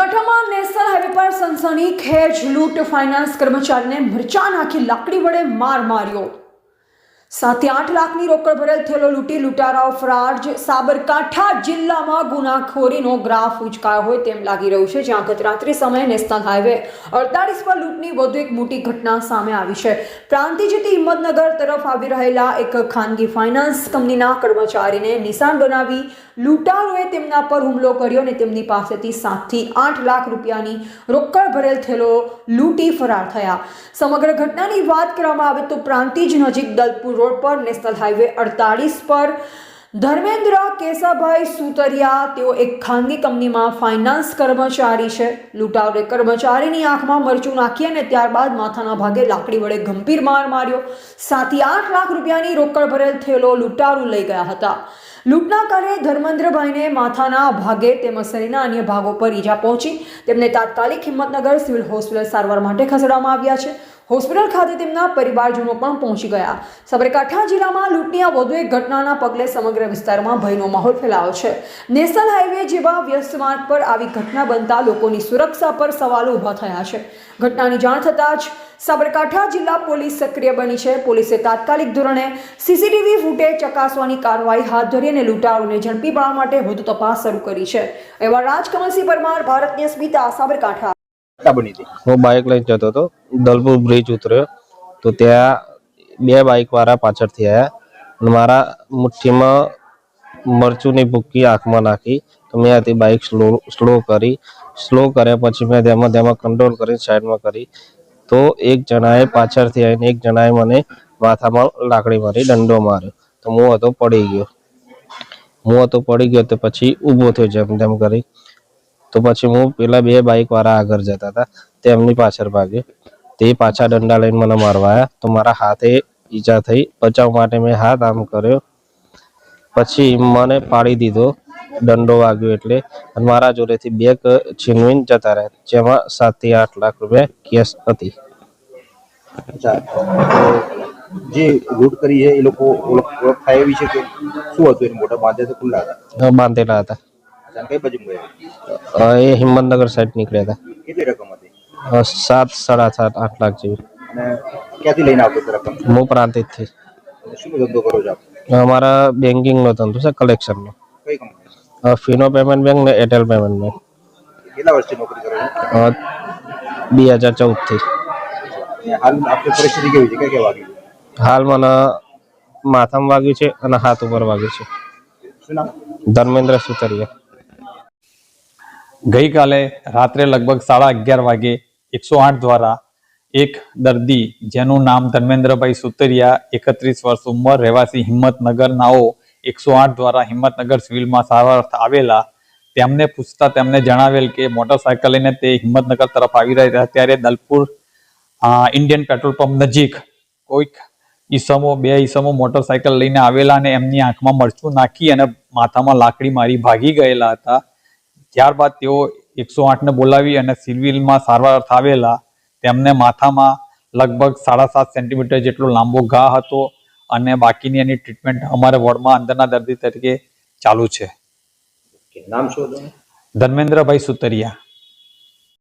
સાબરકાંઠામાં national highway પર સનસની ખેજ લૂંટ ફાઇનાન્સ કર્મચારીને મરચા નાખી લાકડી વડે માર માર્યો. સાતથી આઠ લાખની રોકડ ભરેલ થયેલો લૂંટી લૂંટારાઓ ફરાર. સાબરકાંઠા જિલ્લામાં ગુનાખોરીનો ગ્રાફ ઉચકાયો હોય તેમ લાગી રહ્યું છે, જ્યાં ગત રાત્રે સમયે નેશનલ હાઈવે અડતાલીસ પર લૂંટની વધુ એક મોટી ઘટના સામે આવી છે. પ્રાંતિજથી હિંમતનગર તરફ આવી રહેલા એક ખાનગી ફાઇનાન્સ કંપનીના કર્મચારીને નિશાન બનાવી લૂંટારોએ તેમના પર હુમલો કર્યો અને તેમની પાસેથી સાતથી આઠ લાખ રૂપિયાની રોકડ ભરેલ થયેલો લૂંટી ફરાર થયા. સમગ્ર ઘટનાની વાત કરવામાં આવે તો પ્રાંતિજ નજીક દલપુર રોડ પર નેશનલ હાઈવે અડતાલીસ પર. ધર્મેન્દ્ર કેશાભાઈ સુતરિયા, તેઓ એક ખાનગી કંપનીમાં ફાઇનાન્સ કર્મચારી છે. લૂંટાવરે કર્મચારીની આંખમાં મરચું નાખી અને ત્યારબાદ માથાના ભાગે લાકડી વડે ગંભીર માર માર્યો. સાતથી આઠ લાખ રૂપિયાની રોકડ ભરેલ થયેલો લૂંટારું લઈ ગયા હતા. લૂંટના કારણે ધર્મેન્દ્રભાઈને માથાના ભાગે તેમજ શરીરના અન્ય ભાગો પર ઈજા પહોંચી. તેમને તાત્કાલિક હિંમતનગર સિવિલ હોસ્પિટલ સારવાર માટે ખસેડવામાં આવ્યા છે. હોસ્પિટલ ખાતે તેમના પરિવારજનો પણ પહોંચી ગયા. સાબરકાંઠા જિલ્લામાં લૂંટની આ વધુ એક ઘટનાના પગલે સમગ્ર વિસ્તારમાં ભયનો માહોલ ફેલાયો છે. નેશનલ હાઈવે જેવા વ્યસ્ત માર્ગ પર આવી ઘટના બનતા લોકોની સુરક્ષા પર સવાલો ઊભા થયા છે. ઘટનાની જાણ થતાં જ સાબરકાંઠા જિલ્લા પોલીસ સક્રિય બની છે. પોલીસે તાત્કાલિક ધોરણે સીસીટીવી ફૂટેજ ચકાસવાની કાર્યવાહી હાથ ધરી અને લૂંટારોને ઝડપી પાડવા માટે વધુ તપાસ શરૂ કરી છે. એવા રાજકમલસિંહ પરમાર ભારતની સ્મિતા સાબરકાંઠા. હું બાઇક લઈને જતો હતો. દલપુર બ્રિજ ઉતર્યો. તો ત્યાં બે બાઇક વાળા પાછળથી આવ્યા મારા મુઠ્ઠીમાં મરચુંની ભૂક્કી આંખમાં નાખી. તો મેં હતી બાઇક સ્લો સ્લો કરી. સ્લો કર્યા પછી મેં તેમાં તેમાં કંટ્રોલ કરી સાઈડમાં કરી. તો એક જણાએ પાછળથી આવીને, એક જણાએ મને માથામાં લાકડી મારી, દંડો માર્યો. તો હું હતો પડી ગયો. હું હતો પડી ગયો તો પછી ઊભો થયો જેમ તેમ કરી. તો પછી હું પેલા બે બાઇક વાળા આગળ જતા હતા. તેમની પાછળ ભાગ્યો. તે પાછા દંડા લઈને મને મારવા આવ્યા તો મારા હાથે ઈજા થઈ. બચાવ માટે મેં હાથ આમ કર્યો. પછી મને પાડી દીધો. દંડો વાગ્યો એટલે. મારા જોડેથી બેગ છીનવીને જતા રહ્યા. જેમાં સાતથી આઠ લાખ રૂપિયા કેસ હતી. જે લૂંટ કરી છે એ લોકો ઓળખ ઓળખ થાય એવી છે કે શું હતું મોટા બાંધેલા ખુલ્લા હતા? બાંધેલા હતા. કઈ બાજુ ગયા એ હિંમતનગર સાઈડ નીકળ્યા હતા. કેટલી રકમ હતી સાત સાડા સાત આઠ લાખ જેવી. ક્યાંથી લઈને આવતો રકમ? હું પ્રાંતિજથી શું ધંધો કરો છો અમારા બેન્કિંગનો ધંધો છે કલેક્શનનો. કઈ કંપની? ફિનો પેમેન્ટ બેંક ને એરટેલ પેમેન્ટ બેંક. કેટલા વર્ષથી નોકરી કરો છો? બે હજાર ચૌદથી હાલ આપણી પરિસ્થિતિ કેવી છે? ક્યાં ક્યાં વાગી હાલ મને માથામાં વાગ્યું છે અને હાથ ઉપર વાગ્યું છે. ધર્મેન્દ્ર સુતરિયા. ગઈકાલે રાત્રે લગભગ સાડા અગિયાર વાગે એકસો આઠ દ્વારા એક દર્દી, જેનું નામ ધર્મેન્દ્રભાઈ સુતરિયા, એકત્રીસ વર્ષ ઉંમર, રહેવાસી હિંમતનગર, નાઓ એકસો આઠ દ્વારા હિંમતનગર સિવિલમાં સારવાર આવેલા. તેમને પૂછતા તેમને જણાવેલ કે મોટરસાયકલ લઈને તે હિંમતનગર તરફ આવી રહ્યા ત્યારે દલપુર ઇન્ડિયન પેટ્રોલ પંપ નજીક કોઈક ઈસમો, બે ઈસમો મોટરસાયકલ લઈને આવેલા અને એમની આંખમાં મરચું નાખી અને માથામાં લાકડી મારી ભાગી ગયેલા હતા. ત્યારબાદ તેઓ એકસો આઠને બોલાવી અને સિવિલમાં સારવાર થાવેલા તેમને માથામાં લગભગ સાડા સાત સેન્ટીમીટર જેટલો લાંબો ઘા હતો અને બાકીની એની ટ્રીટમેન્ટ અમારા વોર્ડમાં અંદરના દર્દી તરીકે ચાલુ છે. નામ શું ધર્મેન્દ્રભાઈ સુતરિયા.